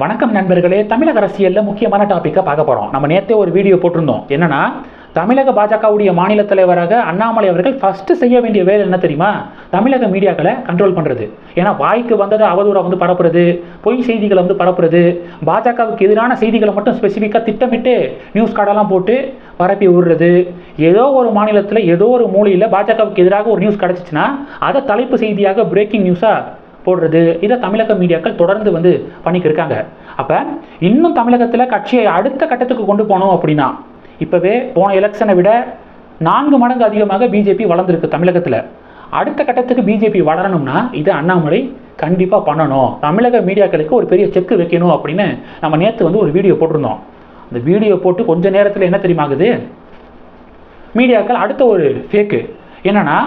வணக்கம் நண்பர்களே தமிழக அரசியலில் முக்கியமான டாப்பிக்கை பார்க்க போகிறோம் நம்ம நேற்றே ஒரு வீடியோ போட்டிருந்தோம். என்னன்னா தமிழக பாஜகவுடைய மாநில தலைவராக அண்ணாமலை அவர்கள் ஃபஸ்ட்டு செய்ய வேண்டிய வேலை என்ன தெரியுமா? தமிழக மீடியாக்களை கண்ட்ரோல் பண்ணுறது ஏன்னா வாய்க்கு வந்ததை அவதூறாக வந்து பரப்புறது பொய் செய்திகளை வந்து பரப்புறது பாஜகவுக்கு எதிரான செய்திகளை மட்டும் ஸ்பெசிஃபிக்காக திட்டமிட்டு நியூஸ் கார்டெல்லாம் போட்டு பரப்பி விடுறது. ஏதோ ஒரு மாநிலத்தில் ஏதோ ஒரு மூலையில் பாஜகவுக்கு எதிராக ஒரு நியூஸ் கிடச்சிச்சின்னா அதை தலைப்பு செய்தியாக பிரேக்கிங் நியூஸாக போடுறது இதை தமிழக மீடியாக்கள் தொடர்ந்து வந்து பண்ணிக்கிட்டு இருக்காங்க அப்போ இன்னும் தமிழகத்தில் கட்சியை அடுத்த கட்டத்துக்கு கொண்டு போனோம் அப்படின்னா இப்போவே போன எலெக்ஷனை விட நான்கு மடங்கு அதிகமாக பிஜேபி வளர்ந்துருக்கு தமிழகத்தில். அடுத்த கட்டத்துக்கு பிஜேபி வளரணும்னா இது அண்ணாமலை கண்டிப்பாக பண்ணணும். தமிழக மீடியாக்களுக்கு ஒரு பெரிய செக் வைக்கணும் அப்படின்னு நம்ம நேற்று வந்து ஒரு வீடியோ போட்டிருந்தோம். அந்த வீடியோ போட்டு கொஞ்ச நேரத்தில் என்ன தெரியுமாகுது? மீடியாக்கள் அடுத்த ஒரு ஃபேக்கு என்னென்னா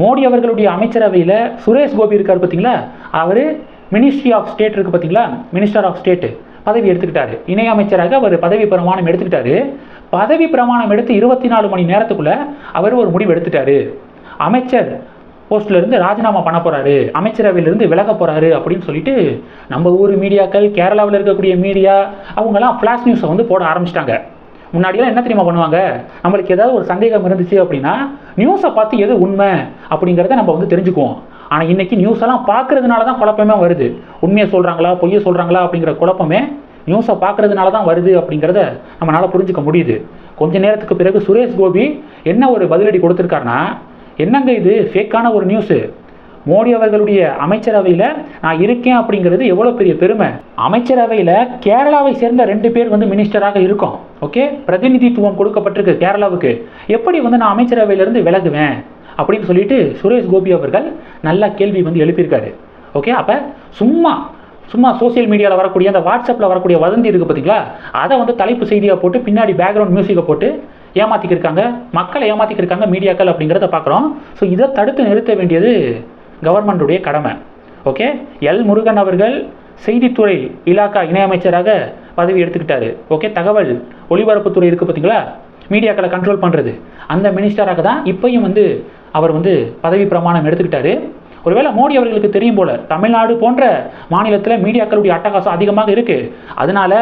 மோடி அவர்களுடைய அமைச்சரவையில் சுரேஷ் கோபி இருக்கார் பார்த்தீங்களா அவர் மினிஸ்ட்ரி ஆஃப் ஸ்டேட் இருக்கு பார்த்தீங்களா மினிஸ்டர் ஆஃப் ஸ்டேட் பதவி எடுத்துக்கிட்டாரு. இணை அமைச்சராக அவர் பதவி பிரமாணம் எடுத்துக்கிட்டாரு. பதவி பிரமாணம் எடுத்து இருபத்தி நாலு மணி நேரத்துக்குள்ளே அவர் ஒரு முடிவு எடுத்துட்டாரு. அமைச்சர் போஸ்ட்லேருந்து ராஜினாமா பண்ண போகிறாரு அமைச்சரவையிலிருந்து விலக போகிறாரு அப்படின்னு சொல்லிட்டு நம்ம ஊர் மீடியாக்கள் கேரளாவில் இருக்கக்கூடிய மீடியா அவங்கெல்லாம் ஃப்ளாஷ் நியூஸை வந்து போட ஆரம்பிச்சிட்டாங்க. முன்னாடியெல்லாம் என்ன தெரியுமா பண்ணுவாங்க? நம்மளுக்கு ஏதாவது ஒரு சந்தேகம் இருந்துச்சு அப்படின்னா நியூஸை பார்த்து எது உண்மை அப்படிங்கிறத நம்ம வந்து தெரிஞ்சுக்குவோம். ஆனால் இன்னைக்கு நியூஸ் எல்லாம் பார்க்கறதுனால தான் குழப்பமே வருது. உண்மையை சொல்கிறாங்களா பொய்யை சொல்கிறாங்களா அப்படிங்கிற குழப்பமே நியூஸை பார்க்கறதுனால தான் வருது அப்படிங்கிறத நம்மளால் புரிஞ்சுக்க முடியுது. கொஞ்ச நேரத்துக்கு பிறகு சுரேஷ் கோபி என்ன ஒரு பதிலடி கொடுத்துருக்காருன்னா என்னங்க இது ஃபேக்கான ஒரு நியூஸு மோடி அவர்களுடைய அமைச்சரவையில் நான் இருக்கேன் அப்படிங்கிறது எவ்வளோ பெரிய பெருமை. அமைச்சரவையில் கேரளாவை சேர்ந்த ரெண்டு பேர் வந்து மினிஸ்டராக இருக்கோம். ஓகே பிரதிநிதித்துவம் கொடுக்கப்பட்டிருக்கு கேரளாவுக்கு. எப்படி வந்து நான் அமைச்சரவையிலிருந்து விலகுவேன்? அப்படின்னு சொல்லிட்டு சுரேஷ் கோபி அவர்கள் நல்ல கேள்வி வந்து எழுப்பியிருக்காரு. ஓகே அப்போ சும்மா சும்மா சோஷியல் மீடியாவில் வரக்கூடிய அந்த வாட்ஸ்அப்பில் வரக்கூடிய வதந்தி இருக்குது பார்த்தீங்களா அதை வந்து தலைப்பு செய்தியாக போட்டு பின்னாடி பேக்ரவுண்ட் மியூசிக்கை போட்டு ஏமாற்றிக்கிருக்காங்க மக்களை ஏமாற்றிக்கிருக்காங்க மீடியாக்கள் அப்படிங்கிறத பார்க்குறோம் ஸோ இதை தடுத்து நிறுத்த வேண்டியது கவர்மெண்டுடைய கடமை. ஓகே எல் முருகன் அவர்கள் செய்தித்துறை இலாக்கா இணையமைச்சராக பதவி எடுத்துக்கிட்டாரு. ஓகே தகவல் ஒளிபரப்புத்துறை இருக்குது பார்த்தீங்களா மீடியாக்களை கண்ட்ரோல் பண்ணுறது அந்த மினிஸ்டராக தான் இப்பையும் வந்து அவர் வந்து பதவி பிரமாணம் எடுத்துக்கிட்டாரு. ஒருவேளை மோடி அவர்களுக்கு தெரியும் போல தமிழ்நாடு போன்ற மாநிலத்தில் மீடியாக்களுடைய அட்டகாசம் அதிகமாக இருக்குது அதனால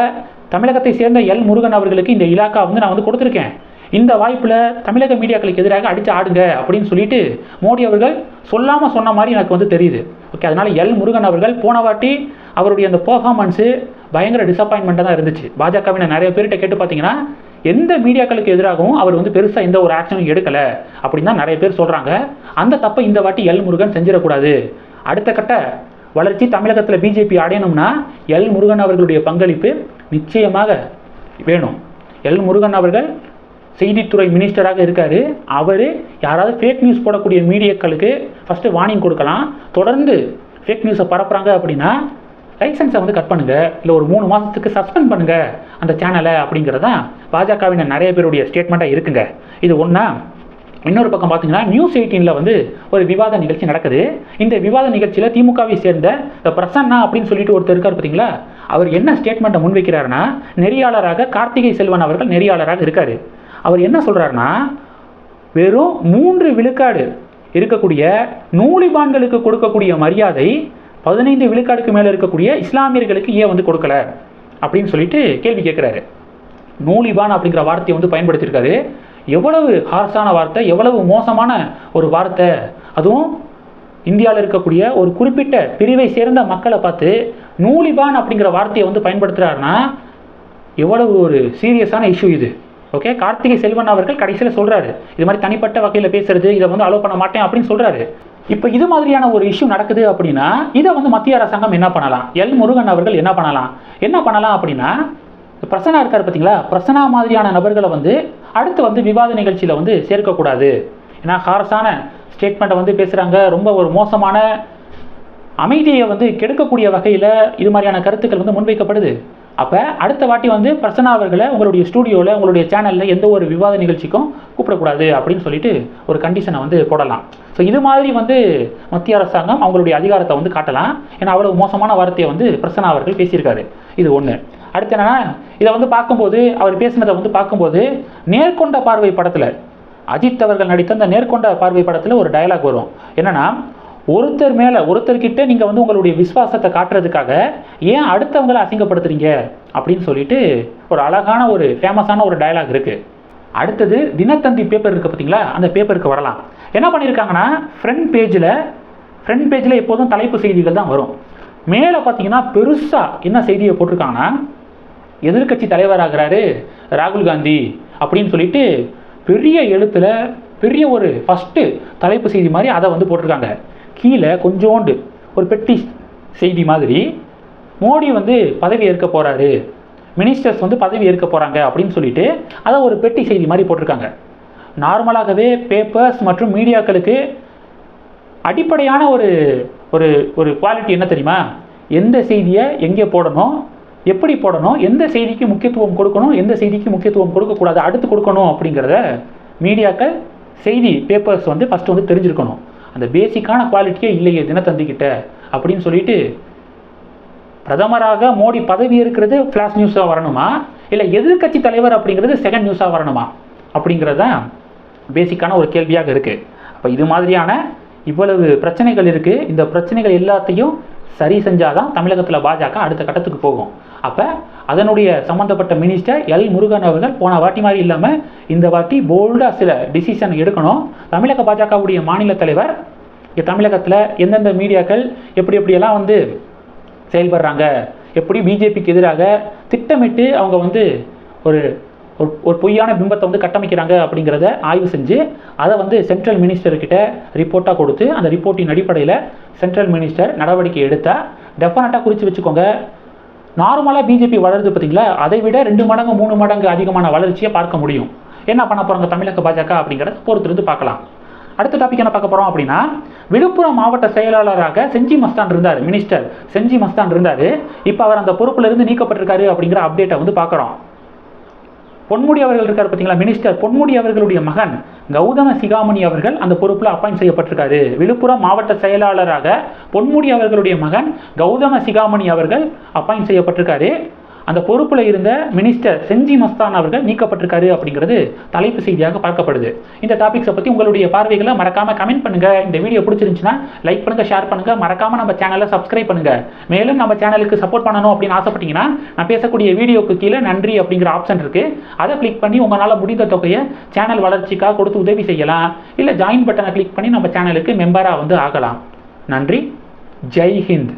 தமிழகத்தை சேர்ந்த எல் முருகன் அவர்களுக்கு இந்த இலாக்கா வந்து நான் வந்து கொடுத்துருக்கேன். இந்த வாய்ப்பில் தமிழக மீடியாக்களுக்கு எதிராக அடித்து ஆடுங்க அப்படின்னு சொல்லிட்டு மோடி அவர்கள் சொல்லாமல் சொன்ன மாதிரி எனக்கு வந்து தெரியுது. ஓகே அதனால் எல் முருகன் அவர்கள் போன வாட்டி அவருடைய அந்த பர்ஃபாமன்ஸு பயங்கர டிசப்பாயின்மெண்ட்டாக தான் இருந்துச்சு. பாஜகவின் நிறைய பேர்கிட்ட கேட்டு பார்த்தீங்கன்னா எந்த மீடியாக்களுக்கு எதிராகவும் அவர் வந்து பெருசாக எந்த ஒரு ஆக்ஷனும் எடுக்கலை அப்படின்னு தான் நிறைய பேர் சொல்கிறாங்க அந்த தப்பை இந்த வாட்டி எல் முருகன் செஞ்சிடக்கூடாது. அடுத்த கட்ட வளர்ச்சி தமிழகத்தில் பிஜேபி அடையணும்னா எல் முருகன் அவர்களுடைய பங்களிப்பு நிச்சயமாக வேணும். எல் முருகன் அவர்கள் செய்தித்துறை மினிஸ்டராக இருக்கார். அவர் யாராவது ஃபேக் நியூஸ் போடக்கூடிய மீடியாக்களுக்கு ஃபஸ்ட்டு வார்னிங் கொடுக்கலாம். தொடர்ந்து ஃபேக் நியூஸை பரப்புகிறாங்க அப்படின்னா லைசன்ஸை வந்து கட் பண்ணுங்கள் இல்லை ஒரு மூணு மாதத்துக்கு சஸ்பெண்ட் பண்ணுங்கள் அந்த சேனலை அப்படிங்கிறது தான் பாஜகவின் நிறைய பேருடைய ஸ்டேட்மெண்ட்டாக இருக்குங்க. இது ஒன்றா இன்னொரு பக்கம் பார்த்தீங்கன்னா நியூஸ் எயிட்டீனில் வந்து ஒரு விவாத நிகழ்ச்சி நடக்குது. இந்த விவாத நிகழ்ச்சியில் திமுகவை சேர்ந்த இந்த பிரசன்னா அப்படின்னு சொல்லிட்டு ஒருத்தர் இருக்கார் பார்த்தீங்களா அவர் என்ன ஸ்டேட்மெண்ட்டை முன்வைக்கிறாருன்னா நெறியாளராக கார்த்திகை செல்வன் அவர்கள் நெறியாளராக இருக்கார். அவர் என்ன சொல்கிறாருன்னா வெறும் மூன்று விழுக்காடு இருக்கக்கூடிய நூலிபான்களுக்கு கொடுக்கக்கூடிய மரியாதை பதினைந்து விழுக்காடுக்கு மேலே இருக்கக்கூடிய இஸ்லாமியர்களுக்கு ஏன் வந்து கொடுக்கல? அப்படின்னு சொல்லிட்டு கேள்வி கேட்குறாரு. நூலிபான் அப்படிங்கிற வார்த்தையை வந்து பயன்படுத்தியிருக்காரு. எவ்வளவு ஹார்ஸான வார்த்தை எவ்வளவு மோசமான ஒரு வார்த்தை. அதுவும் இந்தியாவில் இருக்கக்கூடிய ஒரு குறிப்பிட்ட பிரிவை சேர்ந்த மக்களை பார்த்து நூலிபான் அப்படிங்கிற வார்த்தையை வந்து பயன்படுத்துகிறாருன்னா எவ்வளவு ஒரு சீரியஸான இஷ்யூ இது. ஓகே கார்த்திகை செல்வன் அவர்கள் கடைசியில் சொல்கிறாரு இது மாதிரி தனிப்பட்ட வகையில் பேசுறது இதை வந்து அலோவ் பண்ண மாட்டேன் அப்படின்னு சொல்கிறாரு இப்போ இது மாதிரியான ஒரு இஷ்யூ நடக்குது அப்படின்னா இதை வந்து மத்திய அரசாங்கம் என்ன பண்ணலாம்? எல் முருகன் அவர்கள் என்ன பண்ணலாம்? என்ன பண்ணலாம் அப்படின்னா பிரசனா இருக்கார் பார்த்தீங்களா? பிரசனா மாதிரியான நபர்களை வந்து அடுத்து வந்து விவாத நிகழ்ச்சியில் வந்து சேர்க்கக்கூடாது. ஏன்னா ஹாரஸான ஸ்டேட்மெண்ட்டை வந்து பேசுகிறாங்க ரொம்ப ஒரு மோசமான அமைதியை வந்து கெடுக்கக்கூடிய வகையில் இது மாதிரியான கருத்துக்கள் வந்து முன்வைக்கப்படுது. அப்போ அடுத்த வாட்டி வந்து பிரசன்னா அவர்களை உங்களுடைய ஸ்டூடியோவில் உங்களுடைய சேனலில் எந்த ஒரு விவாத நிகழ்ச்சிக்கும் கூப்பிடக்கூடாது அப்படின்னு சொல்லிட்டு ஒரு கண்டிஷனை வந்து போடலாம். ஸோ இது மாதிரி வந்து மத்திய அரசாங்கம் அவங்களுடைய அதிகாரத்தை வந்து காட்டலாம். ஏன்னா அவ்வளவு மோசமான வார்த்தையை வந்து பிரசன்னா அவர்கள் பேசியிருக்காரு. இது ஒன்று அடுத்து என்னென்னா இதை வந்து பார்க்கும்போது அவர் பேசினதை வந்து பார்க்கும்போது நேர்கொண்ட பார்வை படத்தில் அஜித் அவர்கள் நடித்த அந்த நேர்கொண்ட பார்வை படத்தில் ஒரு டயலாக் வரும். என்னென்னா ஒருத்தர் மேலே ஒருத்தர்கிட்ட நீங்கள் வந்து உங்களுடைய விசுவாசத்தை காட்டுறதுக்காக ஏன் அடுத்தவங்களை அசிங்கப்படுத்துறீங்க? அப்படின்னு சொல்லிட்டு ஒரு அழகான ஒரு ஃபேமஸான ஒரு டயலாக் இருக்குது அடுத்தது தினத்தந்தி பேப்பர் இருக்குது பார்த்தீங்களா அந்த பேப்பருக்கு வரலாம். என்ன பண்ணியிருக்காங்கன்னா ஃப்ரண்ட் பேஜில் ஃப்ரண்ட் பேஜில் எப்போதும் தலைப்பு செய்திகள் தான் வரும். மேலே பார்த்தீங்கன்னா பெருசாக என்ன செய்தியை போட்டிருக்காங்கன்னா எதிர்க்கட்சி தலைவராகிறாரு ராகுல் காந்தி அப்படின்னு சொல்லிட்டு பெரிய எழுத்தில் பெரிய ஒரு ஃபஸ்ட்டு தலைப்பு செய்தி மாதிரி அதை வந்து போட்டிருக்காங்க. கீழே கொஞ்சோண்டு ஒரு பெட்டி செய்தி மாதிரி மோடி வந்து பதவி ஏற்க போகிறாரு மினிஸ்டர்ஸ் வந்து பதவி ஏற்க போகிறாங்க அப்படின்னு சொல்லிட்டு அதை ஒரு பெட்டி செய்தி மாதிரி போட்டிருக்காங்க. நார்மலாகவே பேப்பர்ஸ் மற்றும் மீடியாக்களுக்கு அடிப்படையான ஒரு ஒரு ஒரு குவாலிட்டி என்ன தெரியுமா? எந்த செய்தியை எங்கே போடணும் எப்படி போடணும் எந்த செய்திக்கு முக்கியத்துவம் கொடுக்கணும் எந்த செய்திக்கு முக்கியத்துவம் கொடுக்கக்கூடாது அடுத்து கொடுக்கணும் அப்படிங்கிறத மீடியாக்கள் செய்தி பேப்பர்ஸ் வந்து ஃபஸ்ட்டு வந்து தெரிஞ்சிருக்கணும். அந்த பேசிக்கான குவாலிட்டியே இல்லையே தினத்தந்திக்கிட்ட அப்படின்னு சொல்லிட்டு பிரதமராக மோடி பதவி இருக்கிறது ஃப்ளாஷ் நியூஸாக வரணுமா? இல்லை எதிர்க்கட்சி தலைவர் அப்படிங்கிறது செகண்ட் நியூஸாக வரணுமா? அப்படிங்கிறது தான் பேசிக்கான ஒரு கேள்வியாக இருக்குது அப்போ இது மாதிரியான இவ்வளவு பிரச்சனைகள் இருக்குது இந்த பிரச்சனைகள் எல்லாத்தையும் சரி செஞ்சால் தான் தமிழகத்தில் பாஜக அடுத்த கட்டத்துக்கு போகும். அப்போ அதனுடைய சம்மந்தப்பட்ட மினிஸ்டர் எல் முருகன் அவர்கள் போன வாட்டி மாதிரி இல்லாமல் இந்த வாட்டி போல்டாக சில டிசிஷன் எடுக்கணும். தமிழக பாஜகவுடைய மாநில தலைவர் தமிழகத்தில் எந்தெந்த மீடியாக்கள் எப்படி எப்படியெல்லாம் வந்து செயல்படுறாங்க எப்படி பிஜேபிக்கு எதிராக திட்டமிட்டு அவங்க வந்து ஒரு ஒரு ஒரு பொய்யான பிம்பத்தை வந்து கட்டமைக்கிறாங்க அப்படிங்கிறத ஆய்வு செஞ்சு அதை வந்து சென்ட்ரல் மினிஸ்டர்கிட்ட ரிப்போர்ட்டாக கொடுத்து அந்த ரிப்போர்ட்டின் அடிப்படையில் சென்ட்ரல் மினிஸ்டர் நடவடிக்கை எடுத்தால் டெஃபினட்டாக குறித்து வச்சுக்கோங்க. நார்மலாக பிஜேபி வளருது பார்த்தீங்களா? அதை விட ரெண்டு மடங்கு மூணு மடங்கு அதிகமான வளர்ச்சியை பார்க்க முடியும். என்ன பண்ண போகிறாங்க தமிழக பாஜக அப்படிங்கிறத பொறுத்திருந்து பார்க்கலாம். அடுத்த டாபிக் என்ன பார்க்க போகிறோம் அப்படின்னா விழுப்புரம் மாவட்ட செயலாளராக செஞ்சி மஸ்தான் இருந்தார் மினிஸ்டர் செஞ்சி மஸ்தான் இருந்தார். இப்போ அவர் அந்த பொறுப்புல இருந்து நீக்கப்பட்டிருக்காரு அப்படிங்கிற அப்டேட்டை வந்து பார்க்குறோம். பொன்முடி அவர்கள் இருக்கார் பார்த்தீங்களா மினிஸ்டர் பொன்முடி அவர்களுடைய மகன் கௌதம சிகாமணி அவர்கள் அந்த பொறுப்பில் அப்பாயிண்ட் செய்யப்பட்டிருக்காரு. விழுப்புரம் மாவட்ட செயலாளராக பொன்முடி அவர்களுடைய மகன் கௌதம சிகாமணி அவர்கள் அப்பாயிண்ட் செய்யப்பட்டிருக்காரு. அந்த பொறுப்பில் இருந்த மினிஸ்டர் செஞ்சி மஸ்தான் அவர்கள் நீக்கப்பட்டிருக்காரு அப்படிங்கிறது தலைப்பு செய்தியாக பார்க்கப்படுது. இந்த டாபிக்ஸை பற்றி உங்களுடைய பார்வைகளை மறக்காமல் கமெண்ட் பண்ணுங்கள் இந்த வீடியோ பிடிச்சிருந்துச்சுன்னா லைக் பண்ணுங்கள் ஷேர் பண்ணுங்கள் மறக்காமல் நம்ம சேனலை சப்ஸ்கிரைப் பண்ணுங்கள் மேலும் நம்ம சேனலுக்கு சப்போர்ட் பண்ணணும் அப்படின்னு ஆசைப்பட்டீங்கன்னா நான் பேசக்கூடிய வீடியோக்கு கீழே நன்றி அப்படிங்கிற ஆப்ஷன் இருக்குது அதை கிளிக் பண்ணி உங்களால் முடிந்த தொகையை சேனல் வளர்ச்சிக்காக கொடுத்து உதவி செய்யலாம். இல்லை ஜாயின் பட்டனை கிளிக் பண்ணி நம்ம சேனலுக்கு மெம்பராக வந்து ஆகலாம். நன்றி. ஜெய் ஹிந்த்.